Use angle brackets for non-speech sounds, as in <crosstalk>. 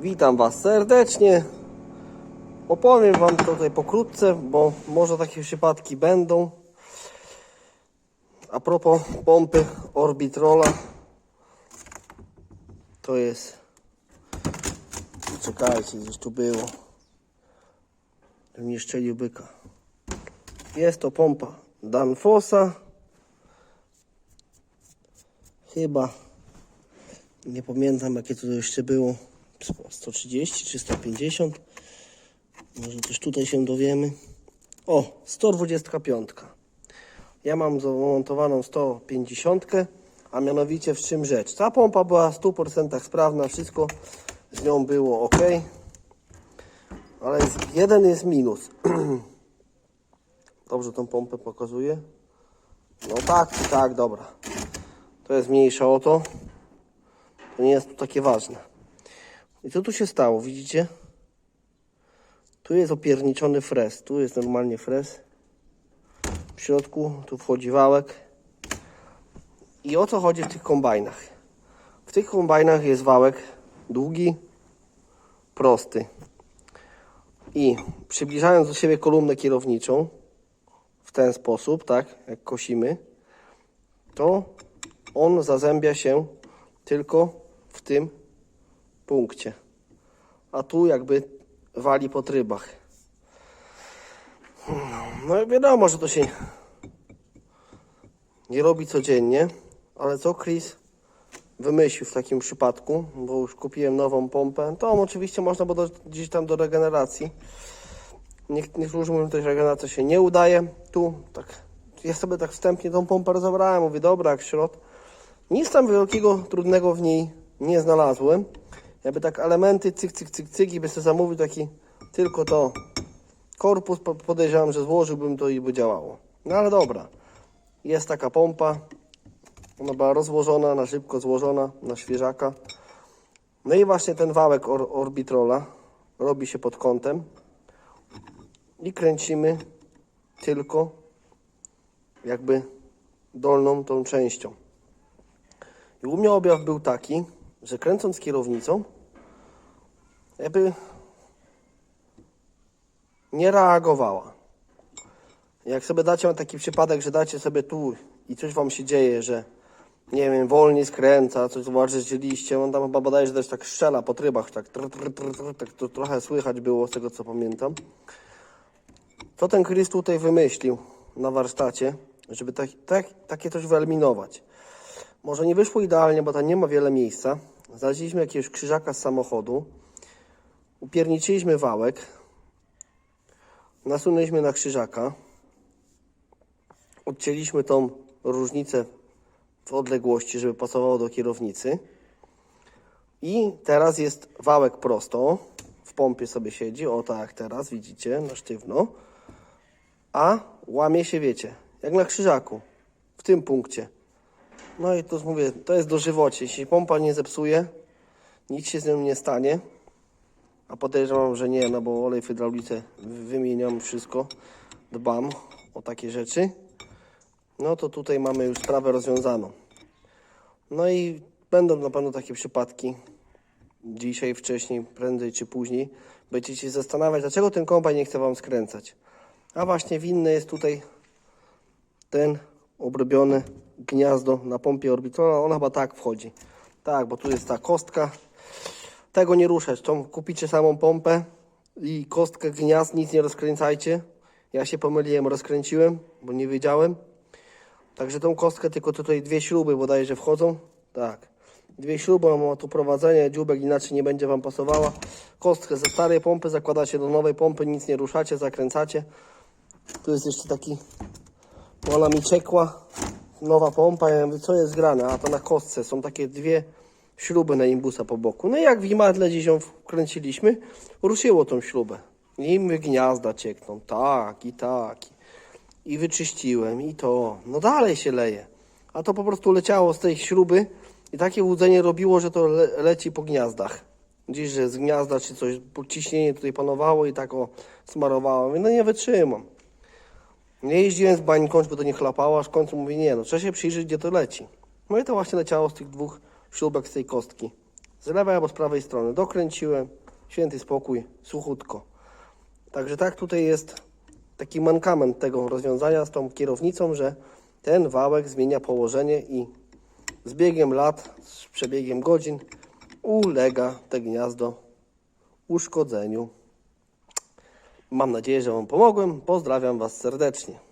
Witam Was serdecznie. Opowiem Wam tutaj pokrótce, bo może takie przypadki będą. A propos pompy Orbitrola. To jest... Czekajcie, gdzieś tu było. Nie szczelił byka. Jest to pompa Danfosa. Chyba nie pamiętam jakie to jeszcze było. 130 czy 150. Może też tutaj się dowiemy. O, 125. Ja mam zamontowaną 150, a mianowicie w czym rzecz? Ta pompa była w 100% sprawna, wszystko z nią było ok. Ale jeden jest minus. <clears throat> Dobrze tą pompę pokazuje? No tak, tak, dobra. To jest mniejsza o to. To nie jest tu takie ważne. I co tu się stało, widzicie? Tu jest opierniczony frez. Tu jest normalnie frez. W środku tu wchodzi wałek. I o co chodzi w tych kombajnach? W tych kombajnach jest wałek długi, prosty. I przybliżając do siebie kolumnę kierowniczą w ten sposób, tak, jak kosimy, to on zazębia się tylko w tym punkcie. A tu jakby wali po trybach. No i wiadomo, że to się nie robi codziennie, ale co Chris wymyślił w takim przypadku, bo już kupiłem nową pompę, to oczywiście można do, gdzieś tam do regeneracji. Niektórzy mówią, że regeneracja się nie udaje. Tu tak, ja sobie tak wstępnie tą pompę rozebrałem, mówię, dobra, jak środ. Nic tam wielkiego, trudnego w niej nie znalazłem. Jakby tak elementy, cyk, cyk, cyk, cyk i by sobie zamówił taki tylko to korpus, po- podejrzewam, że złożyłbym to i by działało. No ale dobra, jest taka pompa. Ona była rozłożona, na szybko złożona, na świeżaka. No i właśnie ten wałek or, orbitrola robi się pod kątem i kręcimy tylko jakby dolną tą częścią. I u mnie objaw był taki, że kręcąc kierownicą, jakby nie reagowała. Jak sobie dacie taki przypadek, że dacie sobie tu i coś wam się dzieje, że nie wiem, wolniej skręca, coś zobaczyliście, on tam chyba bodajże że też tak strzela po trybach, tak, tr, tr, tr, tr, tak to trochę słychać było z tego co pamiętam. Co ten Chris tutaj wymyślił na warsztacie, żeby tak, tak, takie coś wyeliminować? Może nie wyszło idealnie, bo tam nie ma wiele miejsca. Znaleźliśmy jakiegoś krzyżaka z samochodu. Upierniczyliśmy wałek. Nasunęliśmy na krzyżaka. Odcięliśmy tą różnicę w odległości, żeby pasowało do kierownicy. I teraz jest wałek prosto. W pompie sobie siedzi. O tak teraz, widzicie, na sztywno. A łamie się, wiecie, jak na krzyżaku. W tym punkcie. No i to mówię, to jest dożywocie. Jeśli pompa nie zepsuje, nic się z nią nie stanie. A podejrzewam, że nie, no bo olej w hydraulice wymieniam wszystko. Dbam o takie rzeczy. No to tutaj mamy już sprawę rozwiązaną. No i będą na pewno takie przypadki. Dzisiaj, wcześniej, prędzej czy później. Będziecie się zastanawiać, dlaczego ten kombajn nie chce Wam skręcać. A właśnie winny jest tutaj ten obrobione gniazdo na pompie orbitrola, ona chyba tak wchodzi. Tak, bo tu jest ta kostka. Tego nie ruszać. To kupicie samą pompę i kostkę gniazd, nic nie rozkręcajcie. Ja się pomyliłem, rozkręciłem, bo nie wiedziałem. Także tą kostkę, tylko tutaj dwie śruby bodajże wchodzą. Tak. Dwie śruby, ma tu prowadzenie, dziubek inaczej nie będzie Wam pasowała. Kostkę ze starej pompy zakładacie do nowej pompy, nic nie ruszacie, zakręcacie. Tu jest jeszcze taki ona mi ciekła, nowa pompa, ja mówię, co jest grane, a to na kostce są takie dwie śruby na imbusa po boku. No i jak w imadle dziś ją wkręciliśmy, ruszyło tą śrubę. I my gniazda ciekną, tak i tak. I wyczyściłem, i to. No dalej się leje. A to po prostu leciało z tej śruby i takie łudzenie robiło, że to le leci po gniazdach. Gdzieś, że z gniazda czy coś, ciśnienie tutaj panowało i tak o smarowało. No nie wytrzymam. Nie jeździłem z bańką, żeby to nie chlapało, aż w końcu mówię, nie no, trzeba się przyjrzeć, gdzie to leci. No i to właśnie leciało z tych dwóch śrubek z tej kostki. z lewej albo z prawej strony. Dokręciłem, święty spokój, suchutko. Także tak tutaj jest taki mankament tego rozwiązania z tą kierownicą, że ten wałek zmienia położenie i z biegiem lat, z przebiegiem godzin ulega te gniazdo uszkodzeniu. Mam nadzieję, że Wam pomogłem. Pozdrawiam Was serdecznie.